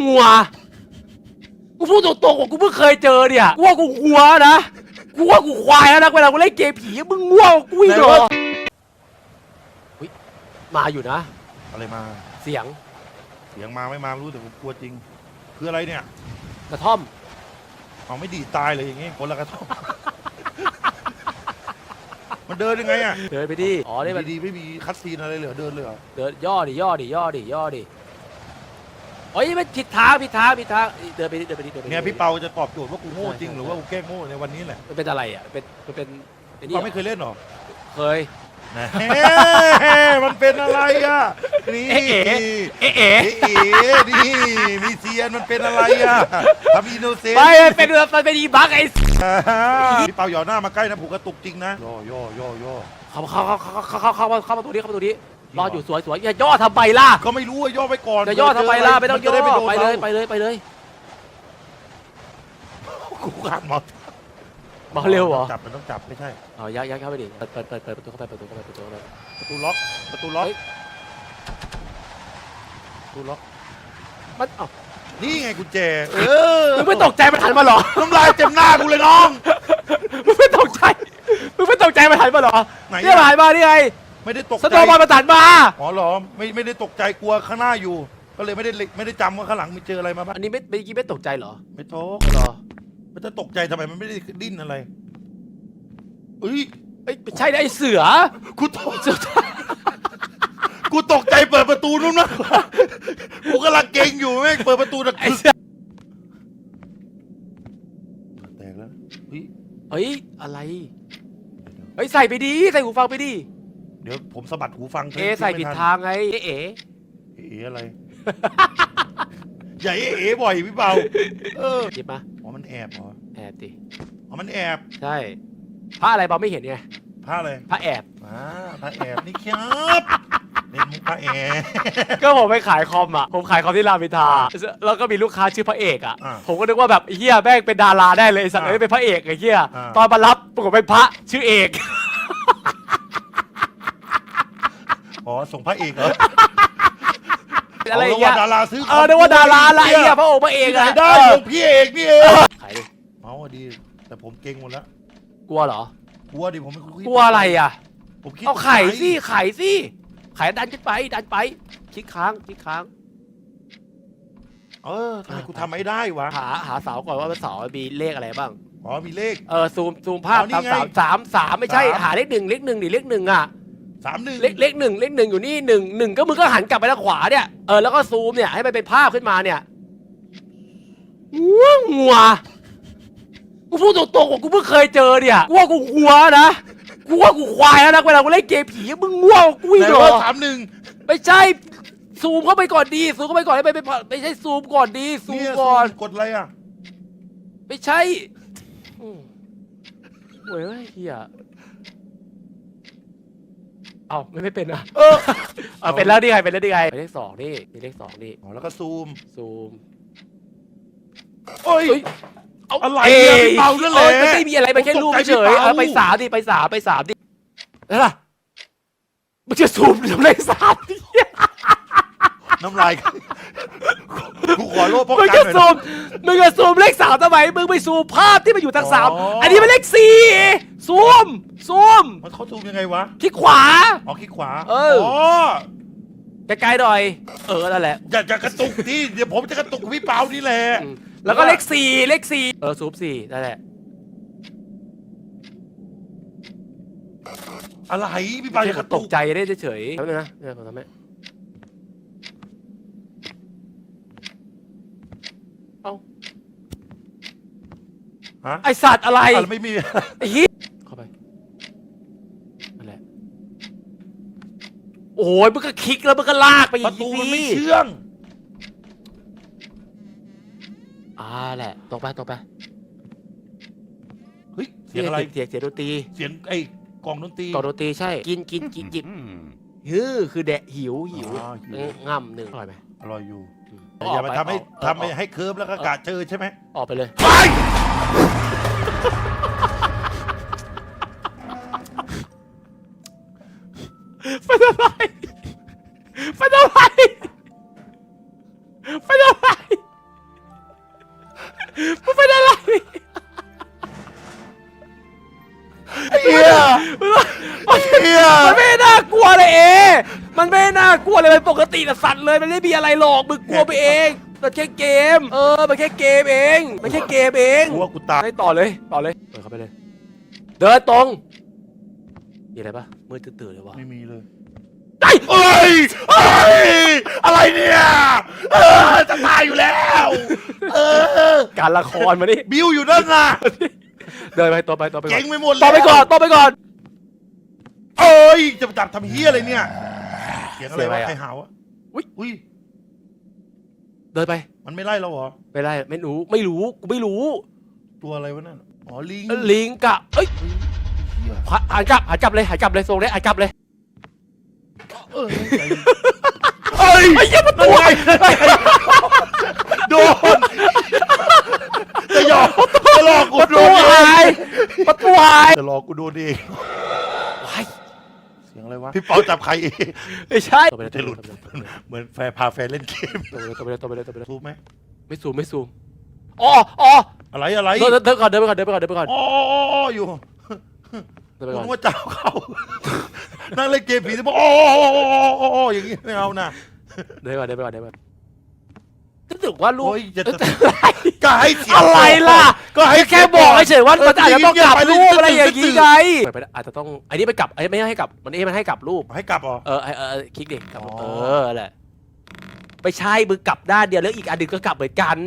หัว กูพูดตรงๆว่ากูเพิ่งเคยเจอเนี่ย กูว่ากูหัวนะ กูว่ากูควายแล้วนะเวลากูเล่นเกมผีมึงง่วงกูอีกเหรออุ๊ยมาอยู่นะ อะไรมา เสียงเสียงมาไม่มาไม่รู้แต่ผมกลัวจริง คืออะไรเนี่ยกระท่อม เอาไม่ดีดตายเลยอย่างงี้คนละกระท่อม มันเดินยังไงอะเดินไปดิ อ๋อนี่มันดีๆไม่มีคัดซีนอะไรเลยเหรอเดินเลยเหรอเดินย่อดิย่อดิย่อดิย่อดิ โอ้ยไม่ผิดท้างผิดทางผิดทาเดินไปดิเดินไปดิเดินไปดิเนี่ยพี่เปาจะตอบโจทย์ว่ากูโง่จริงหรือว่ากูแกล้โง่ในวันนี้แหละเป็นอะไรอะเป็นมัเป็นเปาไม่เคยเล่นหรอเคย เฮ้มันเป็นอะไรอะนี่เอ๋เอ๋เอ๋ เอ๋นี่มีเซียนมันเป็นอะไรอะทำอินโนเซนต์ไม่มันเป็นมันเป็นอีบักไอ้อ่าพี่เปาหย่อหน้ามาใกล้นะผูกกระตุกจริงนะย่อย่อย่อย่อ เขาเขาเขาเขาเขาเขาเขามาตัวนี้เขามาตัวนี้ รออยู่สวยสวยอย่าย่อทำไมล่ะก็ไม่รู้ว่าย่อไปก่อนอย่าย่อทำไมล่ะไม่ต้องย่อนจะด้โดนไปเลยราไปเลยไปเลยกูขาดหมดมาเร็วเหรอจับมันต้องจับไม่ใช่อ๋อยักยักเข้าไปดิเปิดเปิดเปิดเปิดประตูเข้าไปเปิดประตูเข้าไปเปิดประตูเข้าไปประตูล็อกประตูล็อกเฮ้ยประตูล็อกมันเอ้านี่ไงกุญแจเออมึงไม่ตกใจมันหันมาเหรอน้ำลายเต็มหน้ากูเลยน้องมึงไม่ตกใจมึงไม่ตกใจมันหันมาเหรอไหนเนี่ยมันหันมานี่ไง ไม่ได้ตกสใจโตบอลมันหันมาอ๋อเหรอไม่ไม่ได้ตกใจกลัวข้างหน้าอยู่ ก็เลยไม่ได้ไม่ได้จำว่าข้างหลังมีเจออะไรมาบ้างอันนี้ไม่เมื่อกี้ไม่ตกใจเหรอไม่ตกเหรอมันจะตกใจทำไมมันไม่ได้ดิ้นอะไรเอ้ยเอ้ยไม่ใช่นะไอ้เสือกูตกกูตกใจเปิดประตูนู้นนะกูกำลังเก่งอยู่แม่งเปิดประตูนะไอ้เสือแตกแล้วเฮ้ยเฮ้ยอะไรเฮ้ยใส่ไปดีใส่หูฟังไปดิ เดี๋ยวผมสะบัดหูฟังเอะใส่ผิดทางไงเอ๊ะเอ๊ะเอ๋อะไร อย่าเอ๋เอ๋บ่อยพี่เปาเออหยิบมาอ๋อมันแอบเหรอแอบดิอ๋อมันแอบใช่พระอะไรบอลไม่เห็นไงผ้าอะไรพระแอบ อ่าผ้าแอบนี่ครับเล่นมุกผ้าแอบ ก็ผมไปขายคอมอะ ผมขายคอมที่รามอินทราแล้วก็มีลูกค้าชื่อพระเอกอะ อ่าผมก็นึกว่าแบบไอ้เฮียแม่งเป็นดาราได้เลยไอ้สัตว์อ่าเอ้ยเป็นพระเอกไอ้เฮียอ่า ตอนมารับปรากฏเป็นพระชื่อเอก อ๋อส่งพระเอกเหรออะไรอย่างเงี้เงี้ยดาราซื้อเออนึกว่าดาราอะไรเฮียพระองค์พระเอกที่ไหนอะได้เออลงพี่เอกนี่เองขายดิเมาอะดี แต่ผมเก่งหมดแล้วกลัวเหรอกลัวดิผมไม่คิดกลัวอะไรอะผมคิดเอาไข่สิไข่สิไข่ดันขึ้นไปดันไปคลิกค้างคลิกค้าง เออทำไมกูทำไม่ได้วะหาหาเสาก่อนว่าเสามีเลขอะไรบ้างอ๋อมีเลขเออซูมซูมภาพอ๋อนี่ตามไงสามสามสามไม่ใช่สามหาเลขหนึ่งเลขหนึ่งดิเลขหนึ่งอะ สามหนึ่งเลขเลขหนึ่งเลขหนึ่งอยู่นี่หนึ่งหนึ่งก็มึงก็หันกลับไปทางขวาเนี่ยเออแล้วก็ซูมเนี่ยให้มันเป็นภาพขึ้นมาเนี่ยงัวงัวกูพูดตรงๆว่ากูเพิ่งเคยเจอเนี่ยกูว่ากูหัวนะกูว่ากูควายแล้วนะเวลากูเล่นเกมผีมึงง่วงกูอีกแต่เหรอว่าสามหนึ่งไม่ใช่ซูมเข้าไปก่อนดีซูมเข้าไปก่อนให้ไปไปไม่ใช่ซูมก่อนดีซูมเนี่ยก่อนกดอะไรอะไม่ใช่อืมโว้ยเฮีย เอาไม่ไม่เป็นอะเออเอาเป็นแล้วดิไงเป็นแล้วดิไงเลขสองนี่มีเลขสองนี่อ๋อแล้วก็ซูมซูม โอ้ยเฮ้ย เอาอะไรเอ้เนี่ยยพี่เปานั่นแหละเอ้ยมันไม่มีอะไรมันแค่รูปผมตกใจเฉยพี่เปาเอาไปสามดิไปสามไปสามดิแล้วล่ะมันจะซูมทำเลขสามดิน้ำลาย กูขอโลภป้องมึงกันจะหน่อยซูนะมมึงจะซูมเลขสามทำไมมึงไปซูมภาพที่มันอยู่ทางสามอ๋ออั อันนี้มันเลขสี่ซูมซูมมันเขาซูมยังไงวะคลิกขวา อ๋อคลิกขวาเอออ๋อใกล้ๆหน่อย เออนั่นแหละอย่าอย่ากระตุกที่เดี๋ยวผมจะกระตุกกับพี่เปานี่แหละอืมแล้วก็เลขสี่เลขสี่เออซูมสี่นั่นแหละอะไรพี่เปาอย่ากระตตุกกใจได้เฉยๆแป๊บนึงนะเดี๋ยวผมทำให้เอ้า ฮะไอสัตว์อะไรอะไรไม่มี ไอ้เหี้ยเข้าไปนั่นแหละโอ้ยมึงก็คลิกแล้วมึงก็ลากไปอปย่าระงตูนี้มันไม่เชื่อง อ่าแหละตรงไปตรงไปเฮ้ย เสียงอะไร เสียงเสียงดนตรีเสียงไอ้กล่องดนตรีกล่องดนตรีใช่ กินกินกินกินฮือคือแดะหิวหิวอ๋อหิว เออง่ำหนึ่งอร่อยไหม อร่อยอยู่อืมแต่อย่ามาทำให้ออกไปทำให้ให้เคิร์ฟแล้วก็กะเจอใช่ไหมออกไปเลย ไป ติแต่สัตว์เลยมันไม่มีอะไรหรอกมึงกลัวไปเองมันแค่เกม เออมันแค่เกมเองมันแค่เกมเองกูว่ากูตายให้ต่อเลยต่อเลยเปิดเข้าไปเลย เดินตรงมีอะไรปะมืดตื่นๆเลยวะไม่มีเลยไอ้เอ้ยเอ้ยอะไรเนี่ยเออจะตายอยู่แล้ว เออ การละครมาดิบิวอยู่นั่นน่ะเดินไปต่อไปต่อไปก่เก่อนงไปหมดเลยต่อไปก่อนต่อไปก่อน เอ้ยจะมาจับทำเฮียอะไรเนี่ยเสียงอะไรเสียงอะไรวะอะใครหาวะ อุ๊ยอุ้ยเดินไป มันไม่ไล่เราเหรอไม่ได้ไม่รู้ไม่รู้กูไม่รู้ตัวอะไรวะนั่นอ๋อลิงลิงกะเอ้ยเหี้ยหันหันกลับหันกลับเลยหันกลับเลยทรงนี้หันกลับเลยเออใจเย็นเอ้ยไอ้เหี้ยมันนั่ตันวไงโดนจะหยอกจะหลอกกูประโดตูนเอหางยประตูหายจะหลอกกูโดนเองว้าย เสียงอะไรวะพี่เปาจับใครเองไม่ใช่จะหลุดเหมือนแฟนพาแฟนเล่นเกมตัวไปเลยตัวไปเลยตัวไปเลยตัวไปเลยรู้ไหมไม่ซูมไม่ซูมอ๋ออ๋ออะไรอะไรเดินเดินเดินก่อนเดินไปก่อนเดินไปก่อนเดินไปก่อนอ๋ออ๋ออ๋ออยู่เดินไปคุก่อนณว่าเจ้าเขานั่งเล่นเกมผีจะบอกอ๋ออ๋ออ๋ออ๋ออ๋ออย่างงี้ไม่เอานะเดินไปก่อนเดินไปก่อนเดินไปก่อน รู้สึกว่าลูกโอ้ยจะจะ ก็ให้เสียงอะไรล่ะ ก็ให้แค่บอกเฉยๆว่ามันอาจจะต้องกลับเรูปอะไรอย่างงี้ไงไปๆอาจจะต้องอันนี้ไปกลับอันนี้ไม่ให้กลับมันนี้มันให้กลับรูป ให้กลับเหรอ เออเออเออคลิกดิกลับอ๋อเออแหละไม่ใช่มึงกลับด้านเดียวแล้วอีกอันหนึ่งก็กลับเหมือนกัน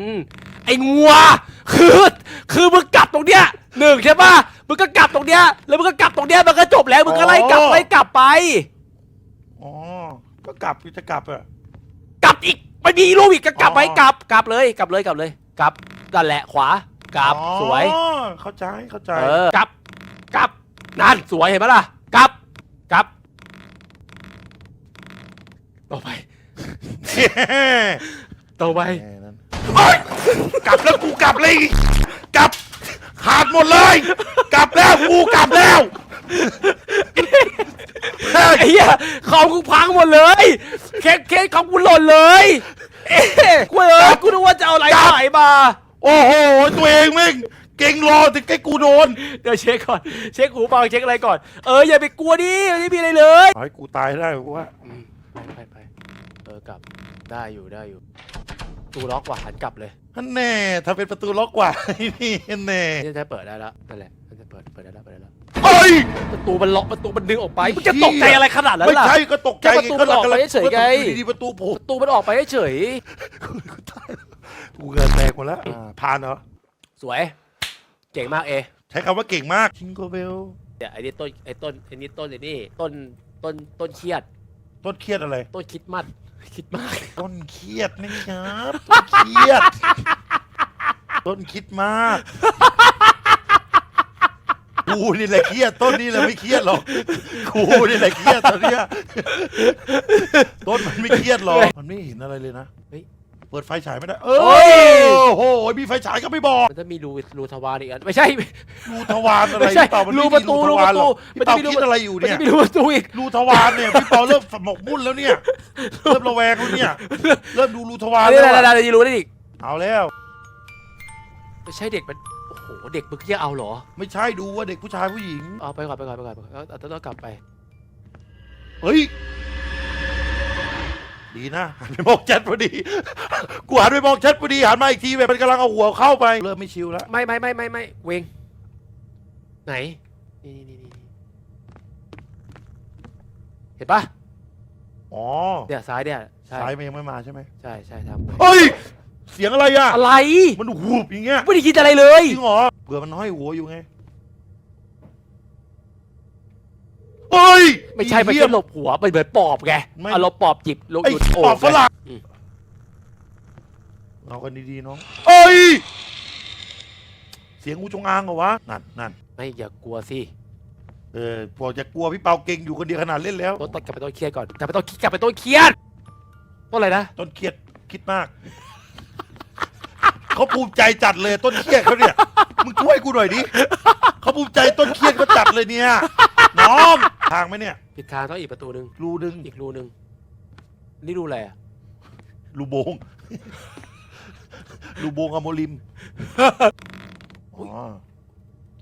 ไอ้งัว คือคือมึงกลับตรงเนี้ยหนึ่งใช่ป่ะมึงก็กลับตรงเนี้ยแล้วมึงก็กลับตรงเนี้ยมันก็จบแล้วมึงก็ไล่กลับไล่กลับไป อ๋อก็กลับจะกลับอะกลับอีก ไม่มีรูปอีกก็กลับไปอ๋อ กลับกลับเลยกลับเลยกลับเลยกลับนั่นแหละขวากลับอ๋อสวย เข้าใจเข้าใจ เออกลับกลับนั่นสวยเห็นไหมล่ะกลับกลับต่อไปต่อไปแค่นั้นเฮ้ยกลับแล้วกูกลับเลยกลับขาดหมดเลย กลับแล้วกูกลับแล้ว ไอ้เหี้ยของกูพังหมดเลยเค้กเค้กของกูหล่นเลยเอ๊ะกูเออกูนึกว่าจะเอาอะไรใส่มาโอ้โห ตัวเองแม่งเก่งรอแต่ใกล้กูโดนเดี๋ยวเช็คก่อนเช็คหูฟังเช็คอะไรก่อนเอออย่าไปกลัวดิไม่มีอะไรเลยขอให้กูตายได้กูว่าอืมไปไปไปเออกลับได้อยู่ได้อยู่ตูล็อกว่ะหันกลับเลยนั่นแน่ถ้าเป็นประตูล็อกกว่านี่แน่นี่จะเปิดได้แล้วนั่นแหละมันจะเปิดเปิดได้แล้วเปิดได้แล้ว เฮ้ยประตูมันล็อกประตูมันดึงออกไปไอ้มึงจะเหี้ยตกใจอะไรขนาดนั้นไม่ล่ะ ใช่ก็ตกใจแค่ประตูมันออกไปเฉยๆไง อยู่ดีๆประตูโผล่ประตูมันออกไปเฉยกูตายแล้วกูเกินแตกหมดแล้วอ่าผ่านเหรอ สวยเก่งมากเอใช้คำว่าเก่งมากชิงโกเบลเดี๋ยวไอ้นี่ต้นไอ้ต้นไอ้นี่ต้นไอ้นี่ต้นต้นต้นเครียด ต้นเครียดอะไร ต้นคิดมัดคิดมากต้นเครียดนะครับต้นเครียด ต้นคิดมาก กูนี่แหละเครียดต้นนี่แหละไม่เครียดหรอกกูนี่แหละเครียดตอนเนี้ยต้นมันไม่เครียดหรอกมันไม่เห็นอะไรเลยนะเฮ้ยเปิดไฟฉายไม่ได้ เอ้ย โอ้โหมีไฟฉายก็ไม่บอกมันจะมีรูรูทวารอีกอันไม่ใช่ รูทวารอะไรไม่ใช่พี่เปามันรูไม่ประมีตูรูทวารหรอกรูประตูพี่เปามันจะมีรู คิดอะไรอยู่มันเนี่จะยมีรูประตูอีก รูทวารเนี่ยพี่เปาเริ่มหมกมุ่นแล้วเนี่ยเริ่มระแวงแล้วเนี่ยเริ่มดูรูทวารอันนี้แล้วอะไรอะอะไรรูได้อีกเอาแล้วไม่ใช่เด็กมัน โอ้โหเด็กมึงจะเอาเหรอ ไม่ใช่ดูว่าเด็กผู้ชายผู้หญิง เอาไปก่อนไปก่อนไปก่อนไปก่อนเอาต้องกลับไป เฮ้ย ดีนะหันไปมองแชทพอดี กูหันไปมองแชทพอดีหันมาอีกทีแบบมันกำลังเอาหัวเข้าไป เริ่มไม่ชิลแล้ว ไม่ไม่ไม่ไม่ไม่เวงไหนนี่นี่นี่นี่เห็นปะอ๋อ เนี่ยซ้ายเนี่ยใช่สายมันยังไม่มาใช่ไหมใช่ใช่ทำเฮ้ย เสียงอะไรอะ อะไรมันหูบอย่างเงี้ย ไม่ได้คิดอะไรเลย จริงเหรอเผื่อมันห้อยหัวอยู่ไงเฮ้ยไม่ใช่มันเหี้แค่ยหลบหัวมันเหมือนปอบไงไม่ เอาเราปอบจิบลงไอ้หยุดโอปอบฝรั่งอืมเอากันดีๆน้องเอ้ย เสียงงูจงอางเหรอวะ นั่นนั่นไม่อย่ากลัวสิเออบอกจะกลัวพี่เปาเก่งอยู่คนเดียวขนาดเล่นแล้วต้นต้นกลับไปต้นเครียดก่อนกลับไปต้นกลับไปต้นเครียดต้นอะไรนะ ต้นเครียดคิดมาก เขาภูมิใจจัดเลยต้นเครียดเขาเนี่ยมึงช่วยกูหน่อยดิเขาภูมิใจต้นเครียดเขาจัดเลยเนี่ยน้องทางไหมเนี่ยปิดทางต้องอีกประตูหนึ่งรูดึงอีกรูหนึ่งนี่รูอะไรอะรูโบงรูโบงอโมริมอุ๊อ๋อย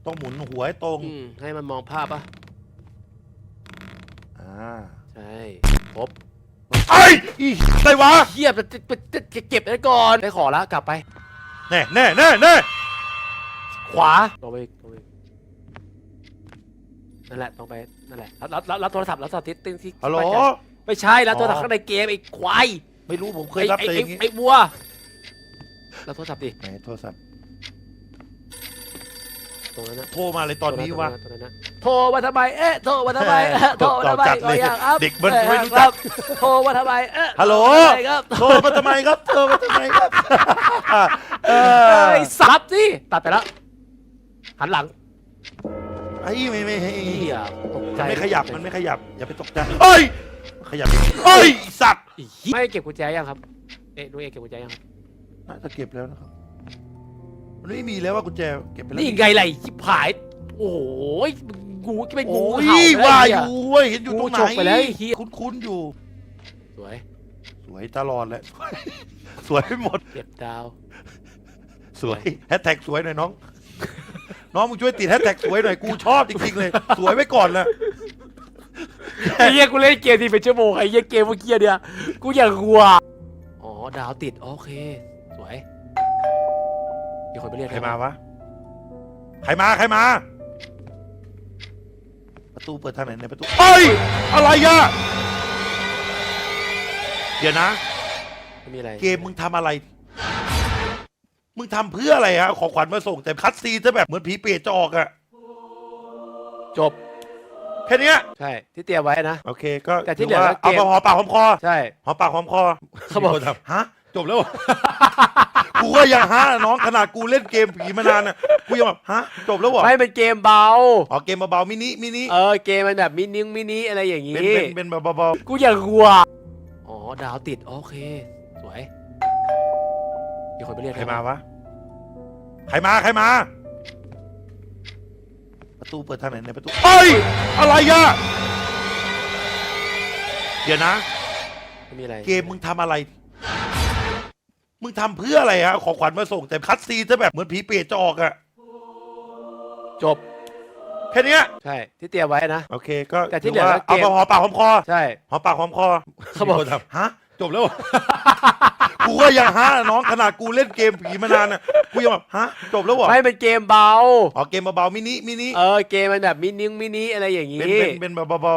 ต้องหมุนหัวให้ตรงอืมให้มันมองภาพปะอ่าช่พบไอ้อีอะไรวะเฮียจะจะจะจะเก็บไว้ก่อนไปขอแล้วกลับไป แน่แน่แน่แน่ขวาตรงไปตรงไปนั่นแหละตรงไปนั่นแหละรับรับรับโทรศัพท์รับโทรศัพท์ที่ติ้งที่ฮัลโหล ไม่ใช่รับโทรศัพท์อ๋อข้างในเกมไอ้ควายไม่รู้ผมเคยรับไอ้แต่อไอ้ย่างงี้ไอ้วัวรับโทรศัพท์ดิไหนโทรศัพท์ตรงนั้นนะโทรมาเลยตอนนี้วะ ตรงนั้นนะโทรมาทำไมเอ๊ะโทรมาทำไมเอ๊ะโทรมาทำไมจัดเลยขออย่างครับเด็กมันไม่รู้คจัรักบโทรมาทำไมเอ๊ะฮัลโหล โทรมาทำไมครับโทรมาทำไมครับ โทรมาทำไมครับเออไอ้สับสิตัดไปแล้วหันหลังไอ้ไม่ไม่ไม่เฮียตกใจมันไม่ขยับมันไม่ขยับ อย่าไปตกใจเอ้ยขยับเอ้ยไอ้สัตว์อีเหี้ยไม่เก็บกุญแจยังครับเอ๊ะดูเอ๊ะเก็บกุญแจยังครับน่าจะเก็บแล้วนะครับมันไม่มีแล้วว่ากุญแจเก็บไปแล้วนี่ไงไรชิบหาย โอ้โหงูเป็นงูโอ้ยเห่าไปว่าแล้วอไอ้เหี้ยู่เว้ยเห็นอยู่ตรงไหนงูฉกไปแล้วไอ้เหี้ยคุ้นๆอยู่ สวย สวยตลอดแหละสวยไปหมดเก็บดาว สวยแฮชแท็กสวยหน่อยน้อง น้องมึงช่วยติดแฮชแท็กสวยหน่อยกูชอบจริงๆเลย สวยไว้ก่อนนะไอ้เหี้ยกูเล่นเกมที่เป็นชั่วโมงไอ้เหี้ยเกมเมื่อกี้เนี่ยกูอยากกลัวอ๋อดาวติดโอเค สวยมีคนไปเรียกใครมาวะใครมาใครมา ประตูเปิดทางไหนในประตูเอ้ยอะไรอะเดี๋ยวนะ ไม่มีอะไรเกมมึงทำอะไร มึงทำเพื่ออะไรฮะขอขวัญมาส่งแต่คัดซีนจะแบบเหมือนผีเปรตจะออกอะจบ แค่เนี้ยใช่ ที่เตรียมไว้นะ โอเคก็แต่ที่เหลือถืว่าเกมเอามาหอมปากหอมคอใช่ หอมปากหอมคอเขาบอก มีคนถมฮะจบแล้วเหรอ กูก็ยังฮะน้องขนาดกูเล่นเกมผีมานานอะกูยังแบบฮะจบแล้วเหรอไม่เป็นเกมเบา อ๋อเกมเบาๆมินิมินิเออเกมมันแบบมินิมินิอะไรอย่างงี้เป็นเป็นเป็นแบบเบากูอยากกลัวอ๋อดาวติดโอเค สวย มีคนไปเรียกๆใครมาวะ ใครมา ใครมา ประตูเปิดทางไหนในประตูเอ้ย อะไรอะเดี๋ยวนะ ไม่มีอะไรเกมมึงทำอะไร มึงทำเพื่ออะไรฮะ ขอขวัญมาส่งแต่คัดซีนจะแบบเหมือนผีเปรตจะออกอะจบ แค่เนี้ย ใช่ ที่เตรียมไว้นะ โอเค ก็แต่ที่ถือว่าเหลือเกเอาม มาหอมปากหอมคอใช่ หอมปากหอมคอเขาบอก มีคนถมฮะ จบแล้วเหรอ กูก็ยังฮะน้องขนาดกูเล่นเกมผีมานานอะกูยังแบบฮะจบแล้วเหรอไม่เป็นเกมเบา อ๋อเกมเบาๆมินิมินิเออเกมมันแบบมินิมินิอะไรอย่างงี้ เป็นเป็นเป็นแบบเบา